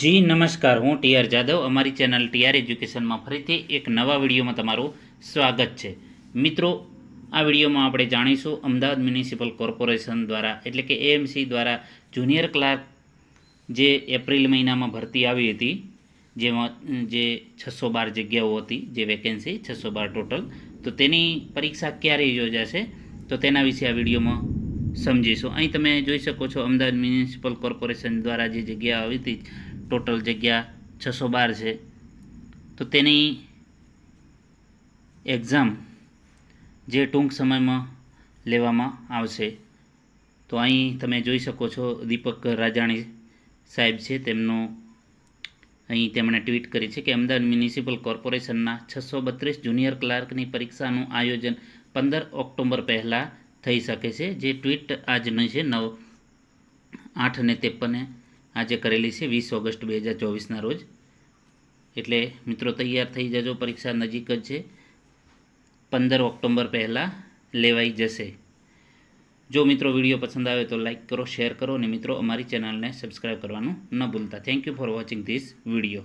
જી, નમસ્કાર. હું ટીઆર જાદવ. અમારી ચેનલ ટીઆર એજ્યુકેશનમાં ફરીથી એક નવા વિડીયોમાં તમારું સ્વાગત છે. મિત્રો, આ વિડીયોમાં આપણે જાણીશું અમદાવાદ મ્યુનિસિપલ કોર્પોરેશન દ્વારા, એટલે કે એએમસી દ્વારા જુનિયર ક્લાર્ક જે એપ્રિલ મહિનામાં ભરતી આવી હતી, જેમાં, જે છસો બાર જગ્યાઓ હતી, જે વેકેન્સી છસો બાર ટોટલ તો તેની પરીક્ષા ક્યારે યોજાશે? તો તેના વિશે આ વિડીયોમાં સમજીશું. અહીં તમે જોઈ શકો છો અમદાવાદ મ્યુનિસિપલ કોર્પોરેશન દ્વારા જે જગ્યા આવી હતી ટોટલ જગ્યા છસો બાર છે. તો તેની એક્ઝામ જે ટૂંક સમયમાં લેવામાં આવશે. તો અહીં તમે જોઈ શકો છો દીપક રાજાણી સાહેબ છે. તેમનું અહીં તેમણે ટ્વીટ કરી છે કે અમદાવાદ મ્યુનિસિપલ કોર્પોરેશનના છસો બત્રીસ જુનિયર ક્લાર્કની પરીક્ષાનું આયોજન પંદર ઓક્ટોબર પહેલાં થઈ શકે છે. જે ટ્વીટ આજની છે નવ આઠ ને ત્રેપને આજે કરેલી છે વીસ ઓગસ્ટ બે હજાર ચોવીસના રોજ. એટલે મિત્રો તૈયાર થઈ જજો, પરીક્ષા નજીક જ છે. પંદર ઓક્ટોબર પહેલાં લેવાઈ જશે. જો મિત્રો વીડિયો પસંદ આવે તો લાઇક કરો, શેર કરો અને મિત્રો અમારી ચેનલને સબસ્ક્રાઈબ કરવાનું ન ભૂલતા. Thank you for watching this video